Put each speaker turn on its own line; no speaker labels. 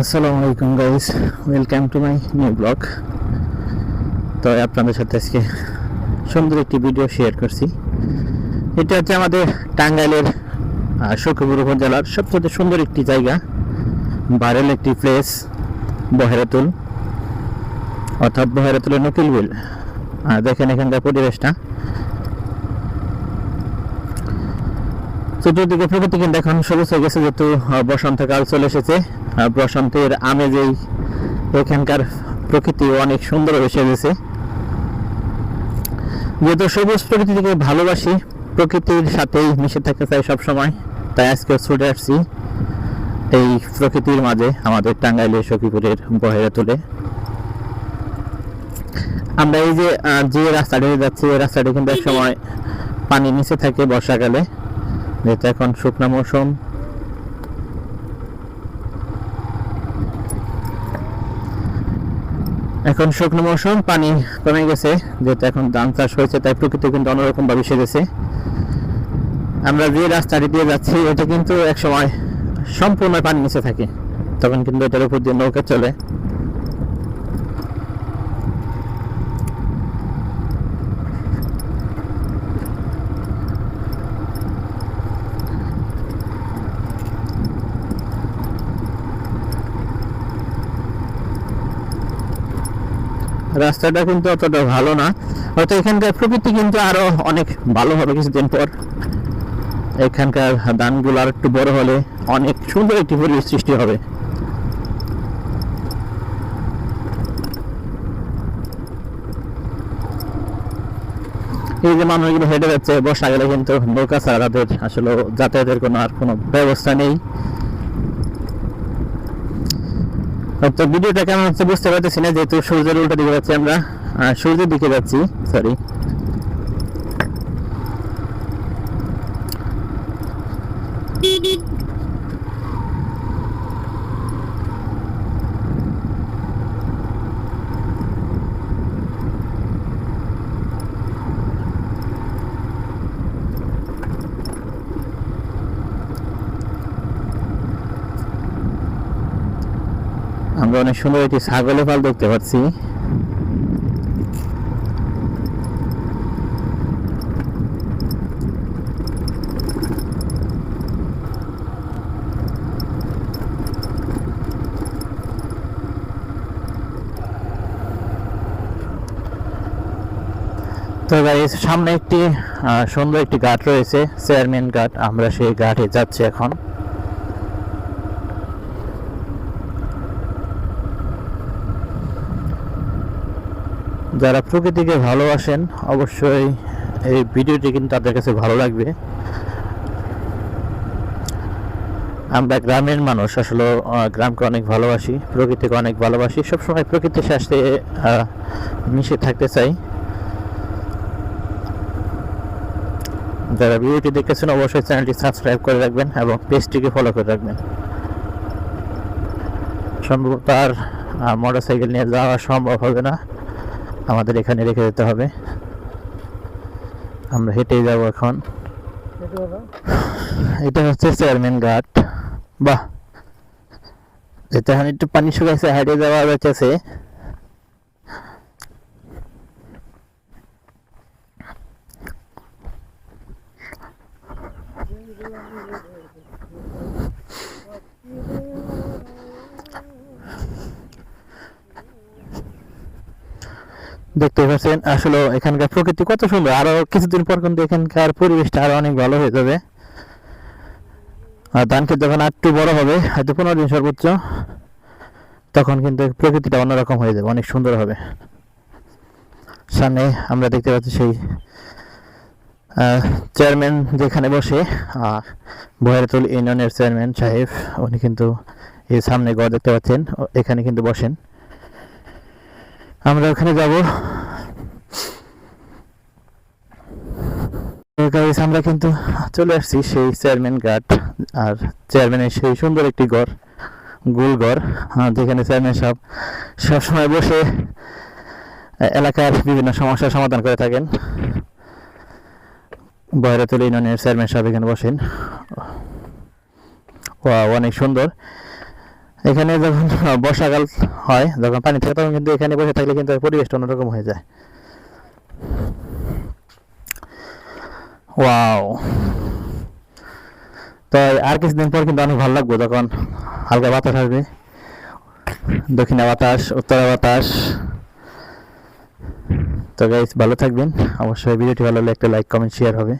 আসসালামু আলাইকুম guys, welcome to my new blog. তো আপনাদের সাথে আজকে সুন্দর একটি ভিডিও শেয়ার করছি। এটা হচ্ছে আমাদের টাঙ্গাইলের শোকপুর উপজেলার সবচেয়ে সুন্দর একটি জায়গা ভাইরাল একটি প্লেস বহেরাতুল। অর্থাৎ বহেরাতুলের নকিল বিল আর দেখেন এখানকার পরিবেশটা। চতুর্দিকে প্রকৃতি কিন্তু এখন সবুজ হয়ে গেছে, যেহেতু বসন্তকাল চলে এসেছে। বসন্তের আমেজেই এখানকার প্রকৃতি অনেক সুন্দর এসে গেছে যেহেতু সবুজ প্রকৃতিকে ভালোবাসি, প্রকৃতির সাথেই মিশে থাকতে চাই সবসময়, তাই আজকে ছুটে আসছি এই প্রকৃতির মাঝে, আমাদের টাঙ্গাইলের সখীপুরের বহেরা তুলে। আমরা এই যে যে রাস্তাটি যাচ্ছি, এই রাস্তাটি কিন্তু এক সময় পানি নিচে থাকে বর্ষাকালে। যেহেতু এখন শুকনো মৌসুম। এখন শুকনো মৌসুম, পানি কমে গেছে, যেহেতু এখন ধান চাষ হয়েছে, তাই প্রকৃতি কিন্তু অন্যরকম ভাবে সেরেছে আমরা যে রাস্তাটি দিয়ে যাচ্ছি, এটা কিন্তু এক সময় সম্পূর্ণ পানি নিচে থাকে, তখন কিন্তু এটার উপর দিয়ে নৌকা চলে। রাস্তাটা কিন্তু অতটা ভালো না। হয়তো এখানকার প্রকৃতি কিন্তু আরও অনেক ভালো হবে কিছুদিন পর। এখানকার ধানগুলো আর একটু বড় হলে অনেক সুন্দর একটি পরিবেশ সৃষ্টি হবে। এই যে মানুষগুলো হেঁটে যাচ্ছে বর্ষাকালে কিন্তু নৌকা ছাড়া তাদের আসলে যাতায়াতের কোনো আর কোনো ব্যবস্থা নেই। তো ভিডিওটা কেমন হচ্ছে বুঝতে পারতেছি না, যেহেতু সূর্যের উল্টো দিকে যাচ্ছি আমরা। সূর্যের দিকে যাচ্ছি সরি আমরা অনেক সুন্দর একটি ছাগলের পাল দেখতে পাচ্ছি। তো সামনে একটি সুন্দর একটি ঘাট রয়েছে, চেয়ারম্যান ঘাট আমরা সেই ঘাটে যাচ্ছি এখন। যারা প্রকৃতিকে ভালোবাসেন, অবশ্যই এই ভিডিওটি কিন্তু তাদের কাছে ভালো লাগবে। আমরা গ্রামের মানুষ, আসলে গ্রামকে অনেক ভালোবাসি, প্রকৃতিকে অনেক ভালোবাসি। সবসময় প্রকৃতির সাথে মিশে থাকতে চাই। যারা ভিডিওটি দেখতেছেন, অবশ্যই চ্যানেলটি সাবস্ক্রাইব করে রাখবেন এবং পেজটিকে ফলো করে রাখবেন। সম্ভবত আর মোটর সাইকেল নিয়ে যাওয়া সম্ভব হবে না। আমাদের এখানে রেখে যেতে হবে। আমরা হেঁটেই যাব এখন। এটা হচ্ছে চেয়ারম্যান ঘাট। বাহ! এটা এখন একটু পানি শুকাইছে হাইটে যাওয়া যাচ্ছে দেখতে পাচ্ছেন, আসলে এখানকার প্রকৃতি কত সুন্দর। আরও কিছুদিন পর কিন্তু এখানকার পরিবেশটা আরও অনেক ভালো হয়ে যাবে। আর ধান ক্ষেত যখন একটু বড় হবে, হয়তো পনেরো দিন সর্বোচ্চ, তখন কিন্তু প্রকৃতিটা অন্যরকম হয়ে যাবে, অনেক সুন্দর হবে। সামনে আমরা দেখতে পাচ্ছি সেই চেয়ারম্যান যেখানে বসে, আর বহেরাতুল ইউনিয়নের চেয়ারম্যান সাহেব, উনি কিন্তু এই সামনে ঘর দেখতে পাচ্ছেন এখানে কিন্তু বসেন। আমরা ওখানে যাব। আমরা কিন্তু চলে আসছি সেই চেয়ারম্যান ঘাট আর চেয়ারম্যানের সেই সুন্দর একটি ঘর, গোল ঘর যেখানে চেয়ারম্যান সাহেব সবসময় বসে এলাকার বিভিন্ন সমস্যার সমাধান করে থাকেন। বয়রাতুল ইউনিয়নের চেয়ারম্যান সাহেব এখানে বসেন। অনেক সুন্দর। এখানে যখন বর্ষাকাল হয়, যখন পানি থাকে, তখন কিন্তু এখানে বসে থাকলে কিন্তু পরিবেশটা অন্যরকম হয়ে যায়। ওয়াও। তো আর কিছুদিন পর কিন্তু অনেক ভালো লাগবে যখন হালকা বাতাস আসবে। দক্ষিণা বাতাস, উত্তরা বাতাস। তো গাইস ভালো থাকবেন। অবশ্যই ভিডিওটি ভালো লাগলে একটা লাইক কমেন্ট শেয়ার হবে।